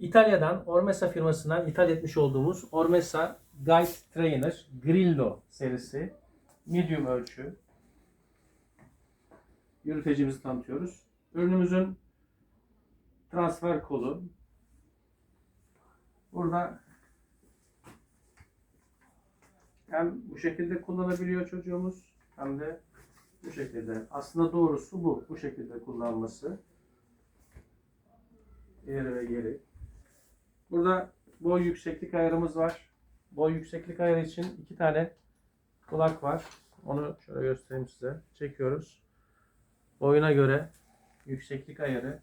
İtalya'dan Ormesa firmasından ithal etmiş olduğumuz Ormesa Guide Trainer Grillo serisi medium ölçü yürütecimizi tanıtıyoruz. Ürünümüzün transfer kolu burada hem bu şekilde kullanabiliyor çocuğumuz hem de bu şekilde. Aslında doğrusu bu. Bu şekilde kullanması. İleri ve geri. Burada boy yükseklik ayarımız var. Boy yükseklik ayarı için iki tane kulak var. Onu şöyle göstereyim size. Çekiyoruz. Boyuna göre yükseklik ayarı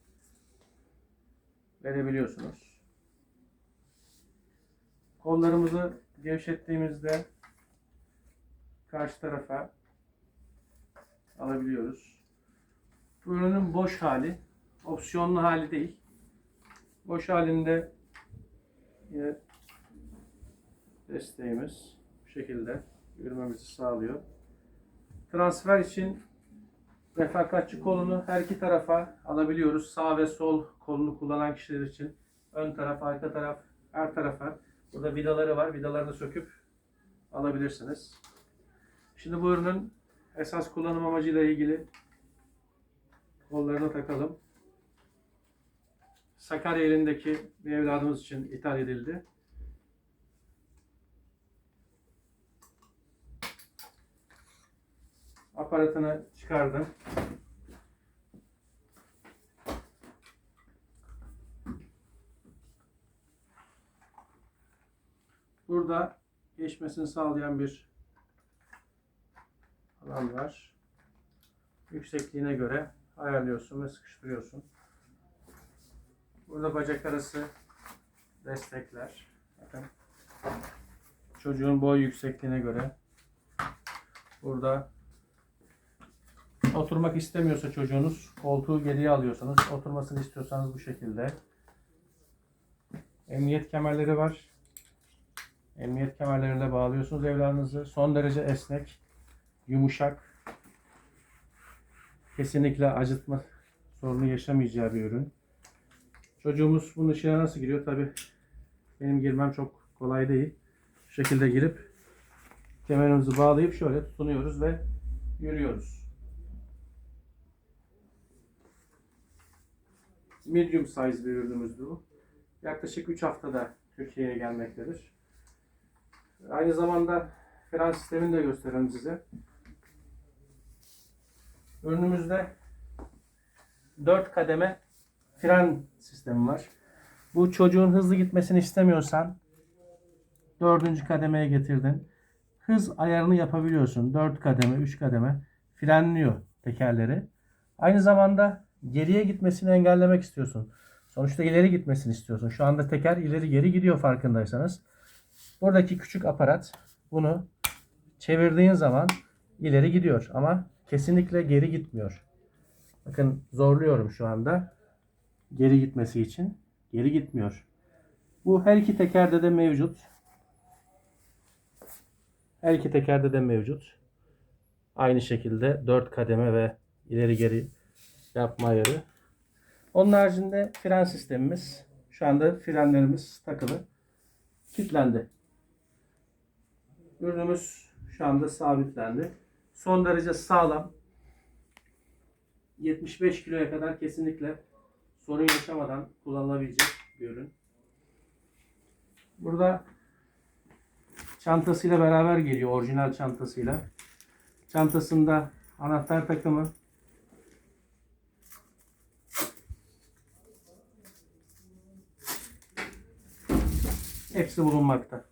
verebiliyorsunuz. Kollarımızı gevşettiğimizde karşı tarafa alabiliyoruz. Bu ürünün boş hali, opsiyonlu hali değil. Boş halinde yine desteğimiz bu şekilde yürümemizi sağlıyor. Transfer için refakatçi kolunu her iki tarafa alabiliyoruz. Sağ ve sol kolunu kullanan kişiler için ön taraf, arka taraf, her tarafa. Burada vidaları var. Vidalarını söküp alabilirsiniz. Şimdi bu ürünün esas kullanım amacıyla ilgili kollarına takalım. Sakarya elindeki bir evladımız için ithal edildi. Aparatını çıkardım. Burada geçmesini sağlayan bir alan var. Yüksekliğine göre ayarlıyorsun ve sıkıştırıyorsun. Burada bacak arası destekler. Bakın. Çocuğun boy yüksekliğine göre. Burada oturmak istemiyorsa çocuğunuz koltuğu geriye alıyorsunuz. Oturmasını istiyorsanız bu şekilde. Emniyet kemerleri var. Emniyet kemerleriyle bağlıyorsunuz evladınızı. Son derece esnek, yumuşak. Kesinlikle acıtma sorunu yaşamayacağı bir ürün. Çocuğumuz bunun içine nasıl giriyor? Tabi benim girmem çok kolay değil. Şu şekilde girip kemerimizi bağlayıp şöyle tutunuyoruz ve yürüyoruz. Medium size bir ürünümüzdür bu. Yaklaşık 3 haftada Türkiye'ye gelmektedir. Aynı zamanda fren sistemini de gösterelim size. Ürünümüzde 4 kademe fren sistemi var. Bu çocuğun hızlı gitmesini istemiyorsan dördüncü kademeye getirdin. Hız ayarını yapabiliyorsun. 4 kademe, 3 kademe frenliyor tekerleri. Aynı zamanda geriye gitmesini engellemek istiyorsun. Sonuçta ileri gitmesini istiyorsun. Şu anda teker ileri geri gidiyor farkındaysanız. Buradaki küçük aparat bunu çevirdiğin zaman ileri gidiyor ama kesinlikle geri gitmiyor. Bakın zorluyorum şu anda geri gitmesi için. Geri gitmiyor. Bu her iki tekerde de mevcut. Her iki tekerde de mevcut. Aynı şekilde 4 kademe ve ileri geri yapma ayarı. Onun haricinde fren sistemimiz. Şu anda frenlerimiz takılı. Kilitlendi. Ürünümüz şu anda sabitlendi. Son derece sağlam. 75 kiloya kadar kesinlikle sorun yaşamadan kullanılabilecek bir ürün. Burada çantasıyla beraber geliyor. Orijinal çantasıyla. Çantasında anahtar takımı, hepsi bulunmakta.